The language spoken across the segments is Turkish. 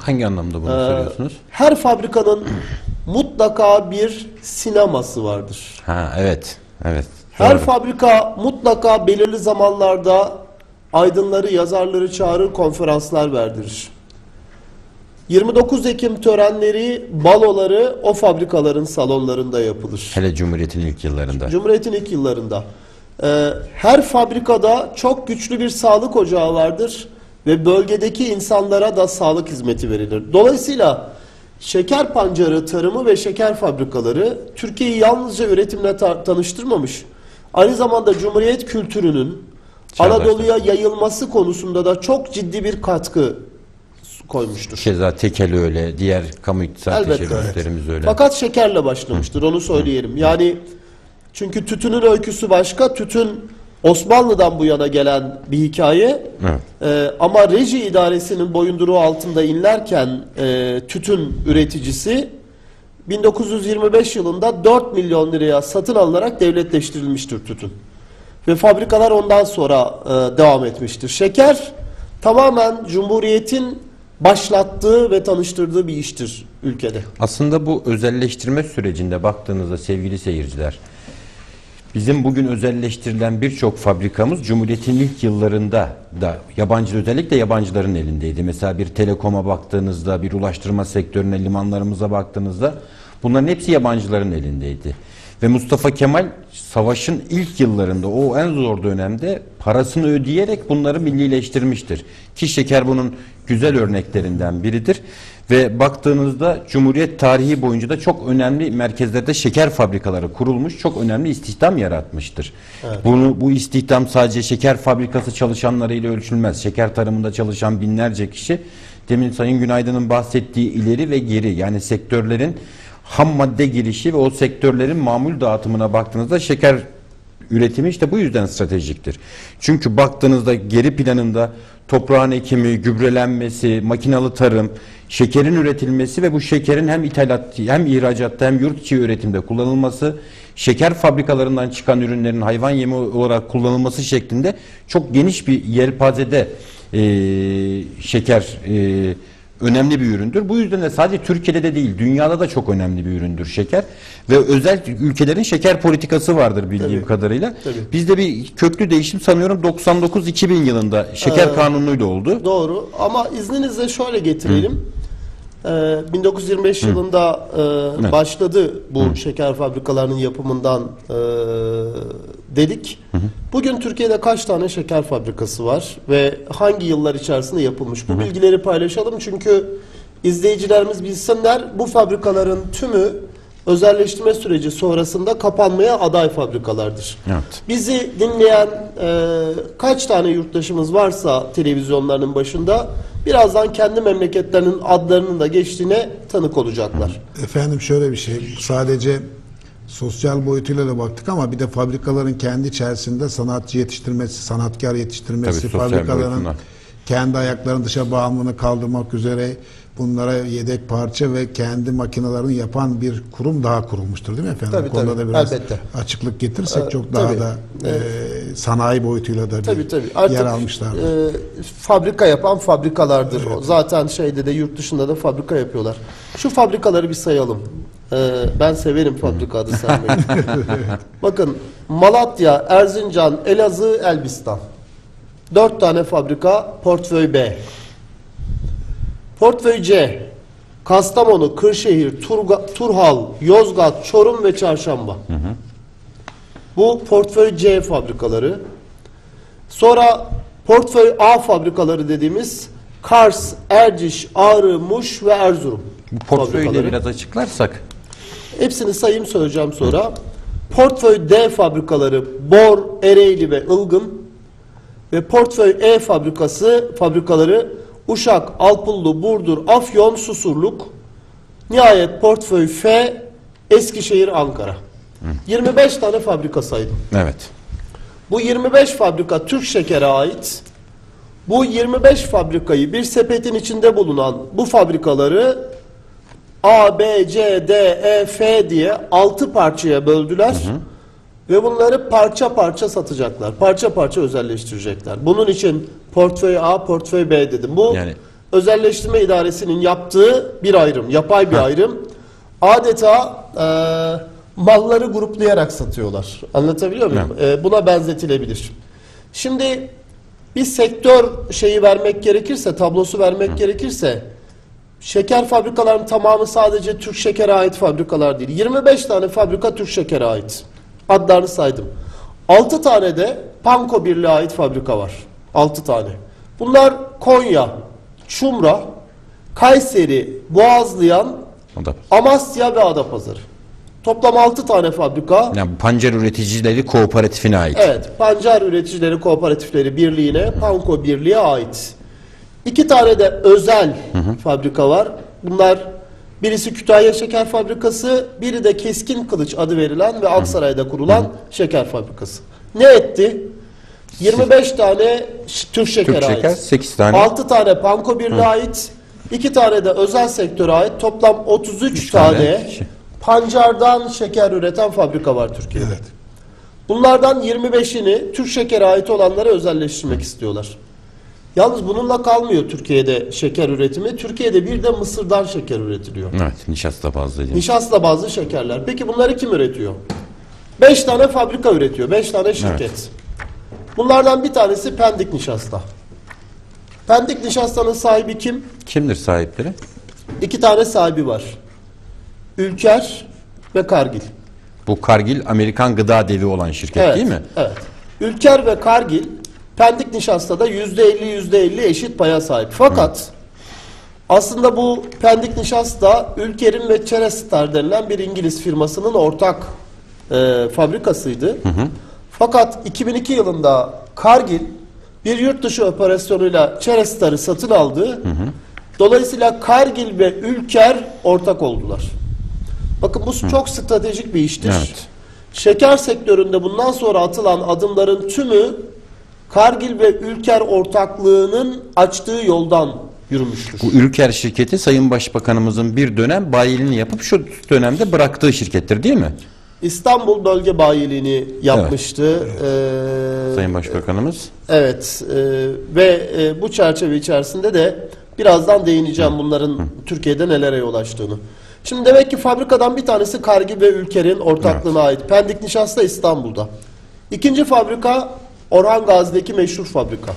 Hangi anlamda bunu Ee, söylüyorsunuz? Her fabrikanın mutlaka bir sineması vardır. Ha evet. Evet. Her Doğru. fabrika mutlaka belirli zamanlarda aydınları, yazarları çağırır, konferanslar verdirir. 29 Ekim törenleri, baloları o fabrikaların salonlarında yapılır. Hele Cumhuriyet'in ilk yıllarında. Cumhuriyet'in ilk yıllarında. Ee, her fabrikada çok güçlü bir sağlık ocağı vardır ve bölgedeki insanlara da sağlık hizmeti verilir. Dolayısıyla şeker pancarı tarımı ve şeker fabrikaları Türkiye'yi yalnızca üretimle ta- tanıştırmamış. Aynı zamanda Cumhuriyet kültürünün. Anadolu'ya yayılması konusunda da çok ciddi bir katkı koymuştur. Keza tekeli öyle, diğer kamu iktisat teşebbüslerimiz öyle. Fakat şekerle başlamıştır onu söyleyelim. Yani çünkü tütünün öyküsü başka. Tütün Osmanlı'dan bu yana gelen bir hikaye. Evet. Ee, ama reji idaresinin boyunduruğu altında inlerken e, tütün üreticisi 1925 yılında 4 milyon liraya satın alınarak devletleştirilmiştir tütün. Ve fabrikalar ondan sonra e, devam etmiştir. Şeker tamamen Cumhuriyet'in başlattığı ve tanıştırdığı bir iştir ülkede. Aslında bu özelleştirme sürecinde baktığınızda sevgili seyirciler, bizim bugün özelleştirilen birçok fabrikamız Cumhuriyet'in ilk yıllarında da yabancı özellikle yabancıların elindeydi. Mesela bir telekoma baktığınızda, bir ulaştırma sektörüne, limanlarımıza baktığınızda bunların hepsi yabancıların elindeydi. Ve Mustafa Kemal savaşın ilk yıllarında o en zor dönemde parasını ödeyerek bunları millileştirmiştir. Ki şeker bunun güzel örneklerinden biridir. Ve baktığınızda Cumhuriyet tarihi boyunca da çok önemli merkezlerde şeker fabrikaları kurulmuş, çok önemli istihdam yaratmıştır. Bunu bu istihdam sadece şeker fabrikası çalışanlarıyla ölçülmez. Şeker tarımında çalışan binlerce kişi demin Sayın Günaydın'ın bahsettiği ileri ve geri yani sektörlerin ham madde girişi ve o sektörlerin mamul dağıtımına baktığınızda şeker üretimi işte bu yüzden stratejiktir. Çünkü baktığınızda geri planında toprağın ekimi, gübrelenmesi, makinalı tarım, şekerin üretilmesi ve bu şekerin hem ithalat hem ihracatta hem yurt içi üretimde kullanılması, şeker fabrikalarından çıkan ürünlerin hayvan yemi olarak kullanılması şeklinde çok geniş bir yelpazede eee, şeker eee, önemli bir üründür. Bu yüzden de sadece Türkiye'de de değil, dünyada da çok önemli bir üründür şeker. Ve özel ülkelerin şeker politikası vardır bildiğim Tabii. kadarıyla. Tabii. Bizde bir köklü değişim sanıyorum 99-2000 yılında şeker Ee, kanunuyla oldu. Doğru ama izninizle şöyle getirelim. Ee, 1925 yılında e, Evet. başladı bu şeker fabrikalarının yapımından e, dedik. Bugün Türkiye'de kaç tane şeker fabrikası var ve hangi yıllar içerisinde yapılmış? Bu bilgileri paylaşalım çünkü izleyicilerimiz bilsinler bu fabrikaların tümü özelleştirme süreci sonrasında kapanmaya aday fabrikalardır. Evet. Bizi dinleyen e, kaç tane yurttaşımız varsa televizyonlarının başında birazdan kendi memleketlerinin adlarının da geçtiğine tanık olacaklar. Efendim şöyle bir şey, sadece sosyal boyutuyla da baktık ama bir de fabrikaların kendi içerisinde sanatçı yetiştirmesi, sanatkar yetiştirmesi, Tabii, fabrikaların boyutundan. kendi ayaklarının dışa bağımlılığını kaldırmak üzere bunlara yedek parça ve kendi makinelerini yapan bir kurum daha kurulmuştur değil mi efendim? Tabii, Bu konuda tabii, da biraz elbette. açıklık getirirsek Ee, çok daha tabii. da e, sanayi boyutuyla da bir Tabii tabii. Artık yer almışlardır. e, fabrika yapan fabrikalardır. O Zaten şeyde de yurt dışında da fabrika yapıyorlar. Şu fabrikaları bir sayalım. E, ben severim fabrika adı saymayı. Bakın Malatya, Erzincan, Elazığ, Elbistan. Dört tane fabrika portföy B. Portföy C. Kastamonu, Kırşehir, Turga, Turhal, Yozgat, Çorum ve Çarşamba. Bu portföy C fabrikaları. Sonra portföy A fabrikaları dediğimiz Kars, Erciş, Ağrı, Muş ve Erzurum Bu fabrikaları. biraz açıklarsak. Hepsini sayayım söyleyeceğim sonra. Portföy D fabrikaları Bor, Ereğli ve Ilgın ve portföy E fabrikası fabrikaları Uşak, Alpullu, Burdur, Afyon, Susurluk. Nihayet portföy F Eskişehir, Ankara. 25 tane fabrika saydım. Evet. Bu 25 fabrika Türk Şeker'e ait. Bu 25 fabrikayı bir sepetin içinde bulunan bu fabrikaları A, B, C, D, E, F diye 6 parçaya böldüler. Ve bunları parça parça satacaklar. Parça parça özelleştirecekler. Bunun için portföy A, portföy B dedim. Bu Yani- Özelleştirme İdaresi'nin yaptığı bir ayrım, yapay bir ayrım. Adeta e, malları gruplayarak satıyorlar. Anlatabiliyor muyum? E, buna benzetilebilir. Şimdi bir sektör şeyi vermek gerekirse, tablosu vermek gerekirse şeker fabrikalarının tamamı sadece Türk Şeker'e ait fabrikalar değil. 25 tane fabrika Türk Şeker'e ait. Adlarını saydım. 6 tane de Panko Birliği'ne ait fabrika var. 6 tane. Bunlar Konya, Çumra, Kayseri, Boğazlayan, da. Amasya ve Adapazarı. Toplam 6 tane fabrika. Yani pancar üreticileri kooperatifine ait. Evet, Pancar Üreticileri Kooperatifleri Birliği'ne, Panko Birliği'ne ait. İki tane de özel fabrika var. Bunlar birisi Kütahya Şeker Fabrikası, biri de Keskin Kılıç adı verilen ve Aksaray'da kurulan şeker fabrikası. Ne etti? 25 tane Türk şekeri Türk şeker, ait. 8 tane. 6 tane Panko Birliği'ne ait. 2 tane de özel sektöre ait. Toplam 33 Üç tane tane pancardan şeker üreten fabrika var Türkiye'de. Evet. Bunlardan 25'ini Türk şekere ait olanlara özelleştirmek istiyorlar. Yalnız bununla kalmıyor Türkiye'de şeker üretimi. Türkiye'de bir de mısırdan şeker üretiliyor. Evet, nişasta bazlı. Nişasta bazlı şekerler. Peki bunları kim üretiyor? 5 tane fabrika üretiyor. 5 tane şirket. Evet. Bunlardan bir tanesi Pendik Nişasta. Pendik Nişasta'nın sahibi kim? Kimdir sahipleri? İki tane sahibi var. Ülker ve Kargil. Bu Kargil Amerikan gıda devi olan şirket Evet, değil mi? Evet. Ülker ve Kargil Pendik Nişasta'da %50 %50 eşit paya sahip. Fakat aslında bu Pendik Nişasta Ülker'in ve Cherestar denilen bir İngiliz firmasının ortak e, fabrikasıydı. Fakat 2002 yılında Kargil bir yurt dışı operasyonuyla Cherestar'ı satın aldı. Dolayısıyla Kargil ve Ülker ortak oldular. Bakın bu çok stratejik bir iştir. Evet. Şeker sektöründe bundan sonra atılan adımların tümü Kargil ve Ülker ortaklığının açtığı yoldan yürümüştür. Bu Ülker şirketi Sayın Başbakanımızın bir dönem bayiliğini yapıp şu dönemde bıraktığı şirkettir değil mi? İstanbul bölge bayiliğini yapmıştı. Ee, Sayın Başbakanımız. Evet e, ve e, bu çerçeve içerisinde de birazdan değineceğim bunların Türkiye'de nelere yol açtığını. Şimdi demek ki fabrikadan bir tanesi Kargil ve Ülker'in ortaklığına ait. Pendik Nişasta İstanbul'da. İkinci fabrika Orhan Gazi'deki meşhur fabrika.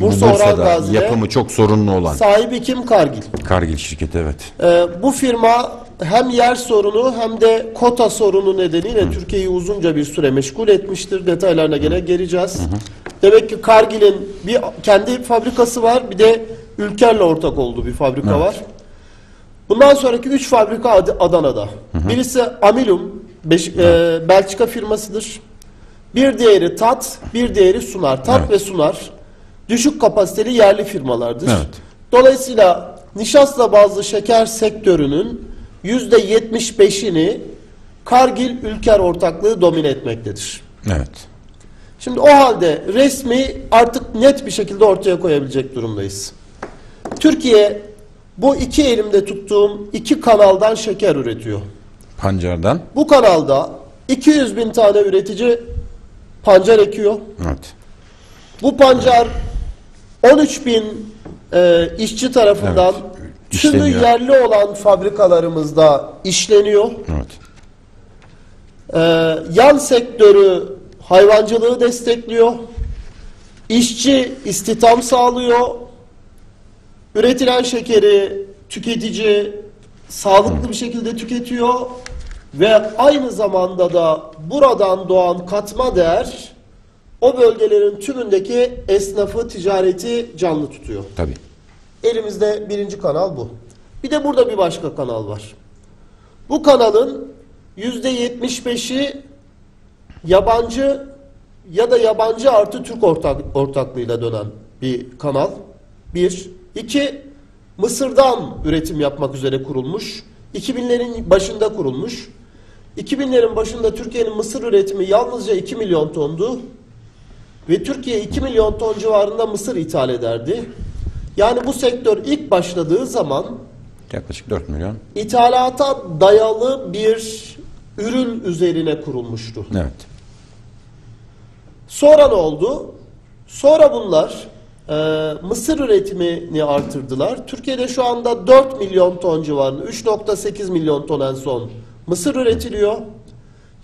Bursa Orhan Gazi'de yapımı çok sorunlu olan sahibi kim? Kargil. Kargil şirketi evet. Ee, bu firma hem yer sorunu hem de kota sorunu nedeniyle Türkiye'yi uzunca bir süre meşgul etmiştir. Detaylarına gene geleceğiz. Demek ki Kargil'in bir kendi fabrikası var bir de Ülker'le ortak olduğu bir fabrika Evet. var. Bundan sonraki 3 fabrika Ad- Adana'da. Birisi Amilum, Beş- e, Belçika firmasıdır. Bir diğeri Tat, bir diğeri Sunar. Tat Evet. ve Sunar düşük kapasiteli yerli firmalardır. Evet. Dolayısıyla nişasta bazlı şeker sektörünün %75'ini Kargil Ülker ortaklığı domine etmektedir. Evet. Şimdi o halde resmi artık net bir şekilde ortaya koyabilecek durumdayız. Türkiye bu iki elimde tuttuğum iki kanaldan şeker üretiyor. Pancardan. Bu kanalda 200 bin tane üretici pancar ekiyor. Evet. Bu pancar 13 bin e, işçi tarafından Evet. tümü İşleniyor. yerli olan fabrikalarımızda işleniyor. Evet. Ee, yan sektörü hayvancılığı destekliyor. İşçi istihdam sağlıyor. Üretilen şekeri tüketici sağlıklı bir şekilde tüketiyor ve aynı zamanda da buradan doğan katma değer o bölgelerin tümündeki esnafı, ticareti canlı tutuyor. Tabii. Elimizde birinci kanal bu. Bir de burada bir başka kanal var. Bu kanalın yüzde yetmiş beşi yabancı ya da yabancı artı Türk ortak, ortaklığıyla dönen bir kanal. Bir. İki, Mısır'dan üretim yapmak üzere kurulmuş. 2000'lerin başında kurulmuş. 2000'lerin başında Türkiye'nin mısır üretimi yalnızca 2 milyon tondu. Ve Türkiye 2 milyon ton civarında mısır ithal ederdi. Yani bu sektör ilk başladığı zaman Yaklaşık 4 milyon. ithalata dayalı bir ürün üzerine kurulmuştu. Evet. Sonra ne oldu? Sonra bunlar e, mısır üretimini artırdılar. Türkiye'de şu anda 4 milyon ton civarında, 3.8 milyon ton en son mısır üretiliyor.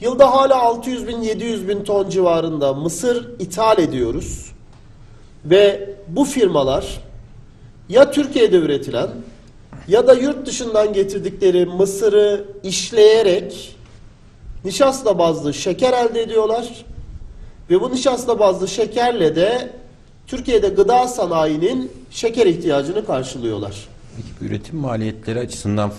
Yılda hala 600 bin 700 bin ton civarında mısır ithal ediyoruz. Ve bu firmalar ya Türkiye'de üretilen ya da yurt dışından getirdikleri mısırı işleyerek nişasta bazlı şeker elde ediyorlar. Ve bu nişasta bazlı şekerle de Türkiye'de gıda sanayinin şeker ihtiyacını karşılıyorlar. Peki üretim maliyetleri açısından